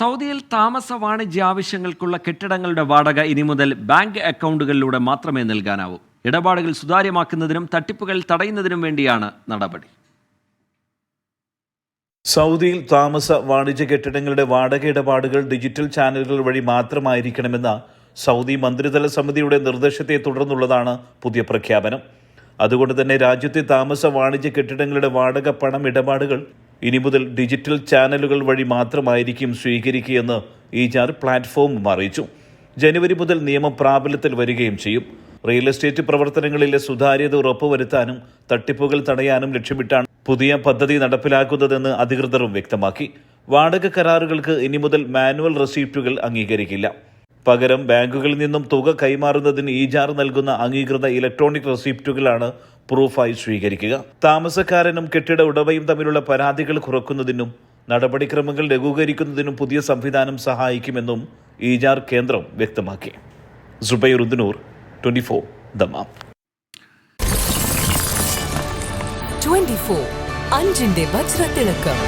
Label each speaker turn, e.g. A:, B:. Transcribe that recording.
A: സൗദിയിൽ താമസ വാണിജ്യ ആവശ്യങ്ങൾക്കുള്ള കെട്ടിടങ്ങളുടെ വാടക ഇനി മുതൽ ബാങ്ക് അക്കൗണ്ടുകളിലൂടെ മാത്രമേ നൽകാനാവൂ. ഇടപാടുകൾ സുതാര്യമാക്കുന്നതിനും തട്ടിപ്പുകൾ തടയുന്നതിനും വേണ്ടിയാണ് നടപടി.
B: സൗദിയിൽ താമസ വാണിജ്യ കെട്ടിടങ്ങളുടെ വാടക ഇടപാടുകൾ ഡിജിറ്റൽ ചാനലുകൾ വഴി മാത്രമായിരിക്കണമെന്ന സൗദി മന്ത്രിതല സമിതിയുടെ നിർദ്ദേശത്തെ തുടർന്നുള്ളതാണ് പുതിയ പ്രഖ്യാപനം. അതുകൊണ്ട് തന്നെ രാജ്യത്തെ താമസ വാണിജ്യ കെട്ടിടങ്ങളുടെ വാടക പണം ഇടപാടുകൾ ഇനി മുതൽ ഡിജിറ്റൽ ചാനലുകൾ വഴി മാത്രമായിരിക്കും സ്വീകരിക്കുകയെന്ന് ജാർ പ്ലാറ്റ്ഫോമും അറിയിച്ചു. ജനുവരി മുതൽ നിയമം പ്രാബല്യത്തിൽ വരികയും ചെയ്യും. റിയൽ എസ്റ്റേറ്റ് പ്രവർത്തനങ്ങളിലെ സുതാര്യത ഉറപ്പുവരുത്താനും തട്ടിപ്പുകൾ തടയാനും ലക്ഷ്യമിട്ടാണ് പുതിയ പദ്ധതി നടപ്പിലാക്കുന്നതെന്ന് അധികൃതരും വ്യക്തമാക്കി. വാടക കരാറുകൾക്ക് ഇനി മുതൽ മാനുവൽ റെസീപ്റ്റുകൾ അംഗീകരിക്കില്ല. പകരം ബാങ്കുകളിൽ നിന്നും തുക കൈമാറുന്നതിന് ഈജാർ നൽകുന്ന അംഗീകൃത ഇലക്ട്രോണിക് റെസിപ്റ്റുകളാണ് പ്രൂഫായി സ്വീകരിക്കുക. താമസക്കാരനും കെട്ടിട ഉടമയും തമ്മിലുള്ള പരാതികൾ കുറക്കുന്നതിനും നടപടിക്രമങ്ങൾ ലഘൂകരിക്കുന്നതിനും പുതിയ സംവിധാനം സഹായിക്കുമെന്നും ഈജാർ കേന്ദ്രം വ്യക്തമാക്കി. സുബൈർ ഉദ്നൂർ ട്വന്റി ഫോർ ദമാം.
C: 24 അഞ്ചിന്റെ വജ്രത്തിളക്കം.